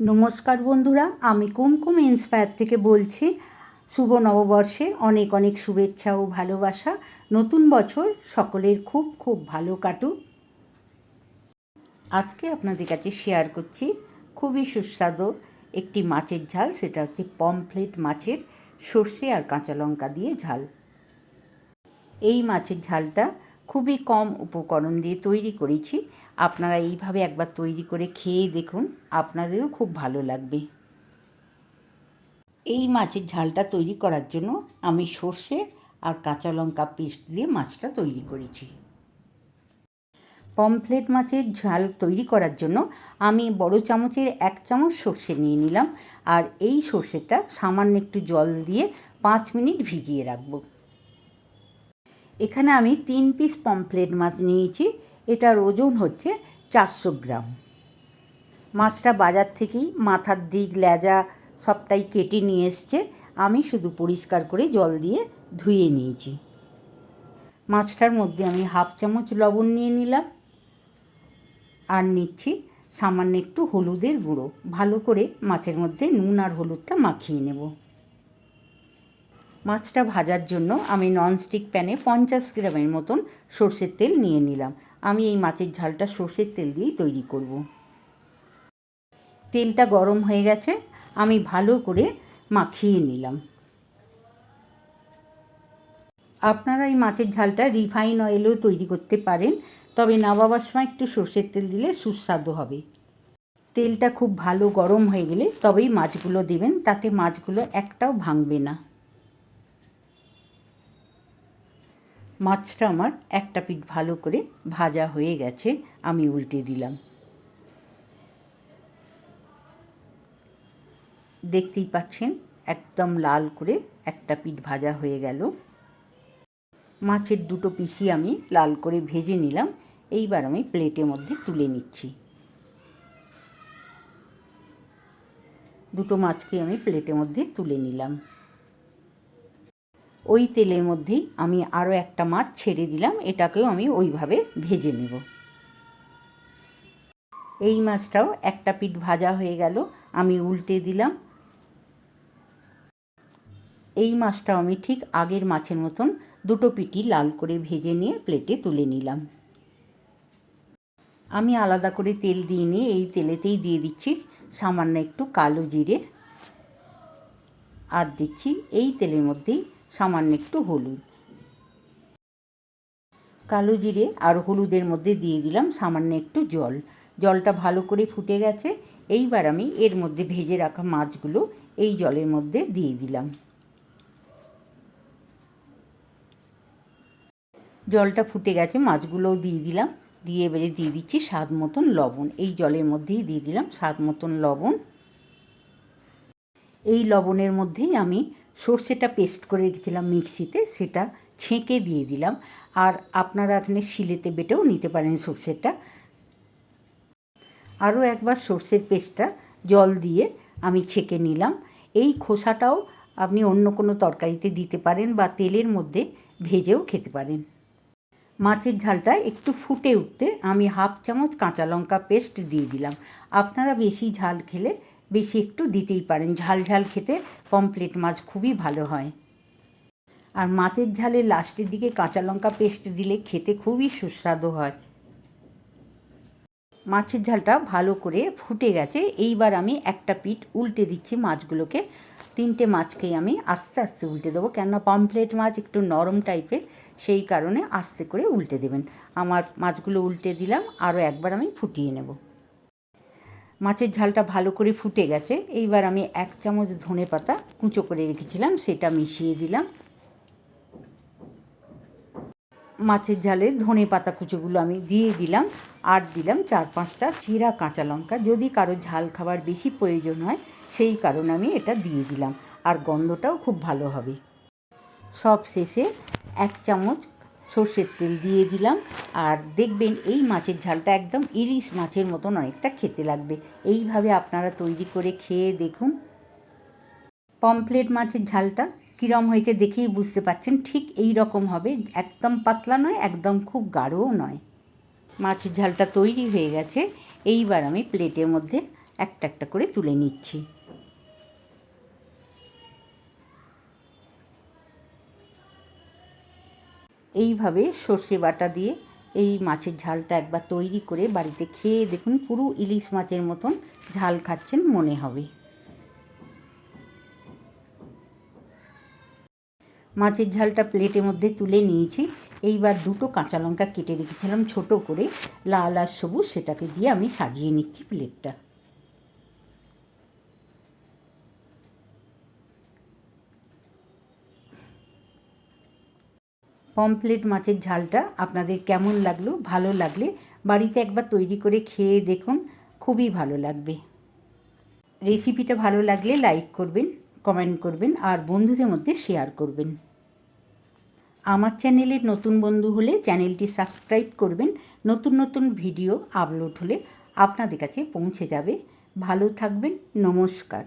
নমস্কার বন্ধুরা, আমি কুমকুম ইন্সপায়ার থেকে বলছি। শুভ নববর্ষে অনেক অনেক শুভেচ্ছা ও ভালোবাসা। নতুন বছর সকলের খুব খুব ভালো কাটুক। আজকে আপনাদের কাছে শেয়ার করছি খুবই সুস্বাদু একটি মাছের ঝাল, সেটা হচ্ছে পমফ্লেট মাছের সর্ষে আর কাঁচা লঙ্কা দিয়ে ঝাল। এই মাছের ঝালটা খুবই কম উপকরণ দিয়ে তৈরি করেছি। আপনারা এইভাবে একবার তৈরি করে খেয়ে দেখুন, আপনাদেরও খুব ভালো লাগবে। এই মাছের ঝালটা তৈরি করার জন্য আমি সর্ষে আর কাঁচা লঙ্কা পেস্ট দিয়ে মাছটা তৈরি করেছি। পমফ্লেট মাছের ঝাল তৈরি করার জন্য আমি বড় চামচের এক চামচ সর্ষে নিয়ে নিলাম আর এই সর্ষেটা সামান্য একটু জল দিয়ে পাঁচ মিনিট ভিজিয়ে রাখব। এখানে আমি তিন পিস পমফ্লেট মাছ নিয়েছি। এটার ওজন হচ্ছে চারশো গ্রাম। মাছটা বাজার থেকেই মাথার দিক, লেজা সবটাই কেটে নিয়ে এসছে। আমি শুধু পরিষ্কার করে জল দিয়ে ধুয়ে নিয়েছি। মাছটার মধ্যে আমি হাফ চামচ লবণ নিয়ে নিলাম। আর নিচ্ছি সামান্য একটু হলুদের গুঁড়ো। ভালো করে মাছের মধ্যে নুন আর হলুদটা মাখিয়ে নেব। মাছটা ভাজার জন্য আমি ননস্টিক প্যানে পঞ্চাশ গ্রামের মতন সর্ষের তেল নিয়ে নিলাম। আমি এই মাছের ঝালটা সর্ষের তেল দিয়েই তৈরি করব। তেলটা গরম হয়ে গেছে, আমি ভালো করে মাখিয়ে নিলাম। আপনারা এই মাছের ঝালটা রিফাইন অয়েলেও তৈরি করতে পারেন, তবে নামাবার সময় একটু সর্ষের তেল দিলে সুস্বাদু হবে। তেলটা খুব ভালো গরম হয়ে গেলে তবেই মাছগুলো দেবেন, তাতে মাছগুলো একটাও ভাঙবে না। মাছটা আমার একটা পিঠ ভালো করে ভাজা হয়ে গেছে, আমি উল্টে দিলাম। দেখতেই পাচ্ছেন, একদম লাল করে একটা পিঠ ভাজা হয়ে গেল। মাছের দুটো পিসি আমি লাল করে ভেজে নিলাম, এইবার আমি প্লেটের মধ্যে তুলে নিচ্ছি। দুটো মাছকে আমি প্লেটের মধ্যে তুলে নিলাম। ওই তেলের মধ্যেই আমি আরও একটা মাছ ছেড়ে দিলাম, এটাকেও আমি ওইভাবে ভেজে নেব। এই মাছটাও একটা পিঠ ভাজা হয়ে গেল, আমি উল্টে দিলাম। এই মাছটাও আমি ঠিক আগের মাছের মতন দুটো পিটি লাল করে ভেজে নিয়ে প্লেটে তুলে নিলাম। আমি আলাদা করে তেল দিয়ে নিয়ে এই তেলেতেই দিয়ে দিচ্ছি সামান্য একটু কালো জিরে। আর দিচ্ছি এই তেলের মধ্যেই সামান্য একটু হলুদ। কালো জিরে আর হলুদের মধ্যে দিয়ে দিলাম সামান্য একটু জল। জলটা ভালো করে ফুটে গেছে, এইবার আমি এর মধ্যে ভেজে রাখা মাছগুলো এই জলের মধ্যে দিয়ে দিলাম। জলটা ফুটে গেছে, মাছগুলোও দিয়ে দিলাম। দিয়ে এবারে দিয়ে দিচ্ছি স্বাদ মতন লবণ। এই জলের মধ্যেই দিয়ে দিলাম স্বাদ মতন লবণ। এই লবণের মধ্যেই আমি সর্ষেটা পেস্ট করে রেখেছিলাম মিক্সিতে, সেটা ছেঁকে দিয়ে দিলাম। আর আপনারা এখানে শিলেতে বেটেও নিতে পারেন সর্ষেটা। আরও একবার সর্ষের পেস্টটা জল দিয়ে আমি ছেঁকে নিলাম। এই খোসাটাও আপনি অন্য কোনো তরকারিতে দিতে পারেন বা তেলের মধ্যে ভেজেও খেতে পারেন। মাছের ঝালটা একটু ফুটে উঠতে আমি হাফ চামচ কাঁচা লঙ্কা পেস্ট দিয়ে দিলাম। আপনারা বেশি ঝাল খেলে বেশি একটু দিতেই পারেন। ঝাল ঝাল খেতে পমপ্লেট মাছ খুবই ভালো হয়। আর মাছের ঝালে লাস্টের দিকে কাঁচা লঙ্কা পেস্ট দিলে খেতে খুবই সুস্বাদু হয়। মাছের ঝালটা ভালো করে ফুটে গেছে। এইবার আমি একটা পিঠ উল্টে দিচ্ছি মাছগুলোকে। তিনটে মাছকেই আমি আস্তে আস্তে উল্টে দেবো। কেননা পমফ্লেট মাছ একটু নরম টাইপের, সেই কারণে আস্তে করে উল্টে দেবেন। আমার মাছগুলো উল্টে দিলাম, আরও একবার আমি ফুটিয়ে নেব। মাছের ঝালটা ভালো করে ফুটে গেছে। এইবার আমি এক চামচ ধনে পাতা কুঁচো করে রেখেছিলাম, সেটা মিশিয়ে দিলাম। মাছের ঝালে ধনে পাতা কুচোগুলো আমি দিয়ে দিলাম, আর দিলাম চার পাঁচটা চিরা কাঁচা লঙ্কা। যদি কারও ঝাল খাবার বেশি প্রয়োজন হয়, সেই কারণে আমি এটা দিয়ে দিলাম, আর গন্ধটাও খুব ভালো হবে। সব শেষে এক চামচ সর্ষের তেল দিয়ে দিলাম। আর দেখবেন এই মাছের ঝালটা একদম ইলিশ মাছের মতন অনেকটা খেতে লাগবে। এইভাবে আপনারা তৈরি করে খেয়ে দেখুন। পমপ্লেট মাছের ঝালটা কীরম হয়েছে দেখেই বুঝতে পাচ্ছেন। ঠিক এই রকম হবে, একদম পাতলা নয়, একদম খুব গাঢ়ও নয়। মাছের ঝালটা তৈরি হয়ে গেছে। এইবার আমি প্লেটের মধ্যে একটা একটা করে তুলে নিচ্ছি। এইভাবে সর্ষে বাটা দিয়ে এই মাছের ঝালটা একবার তৈরি করে বাড়িতে খেয়ে দেখুন, পুরো ইলিশ মাছের মতন ঝাল খাচ্ছেন মনে হবে। মাছের ঝালটা প্লেটের মধ্যে তুলে নিয়েছি। এইবার দুটো কাঁচা লঙ্কা কেটে রেখেছিলাম ছোট করে, লাল আর সবুজ, সেটাকে দিয়ে আমি সাজিয়ে নিচ্ছি প্লেটটা। পমপ্লেট মাছের ঝালটা আপনাদের কেমন লাগল, ভালো লাগলে বাড়িতে একবার তৈরি করে খেয়ে দেখুন, খুবই ভালো লাগবে। রেসিপিটা ভালো লাগলে লাইক করবেন, কমেন্ট করবেন আর বন্ধুদের মধ্যে শেয়ার করবেন। আমার চ্যানেলের নতুন বন্ধু হলে চ্যানেলটি সাবস্ক্রাইব করবেন, নতুন নতুন ভিডিও আপলোড হলে আপনাদের কাছে পৌঁছে যাবে। ভালো থাকবেন, নমস্কার।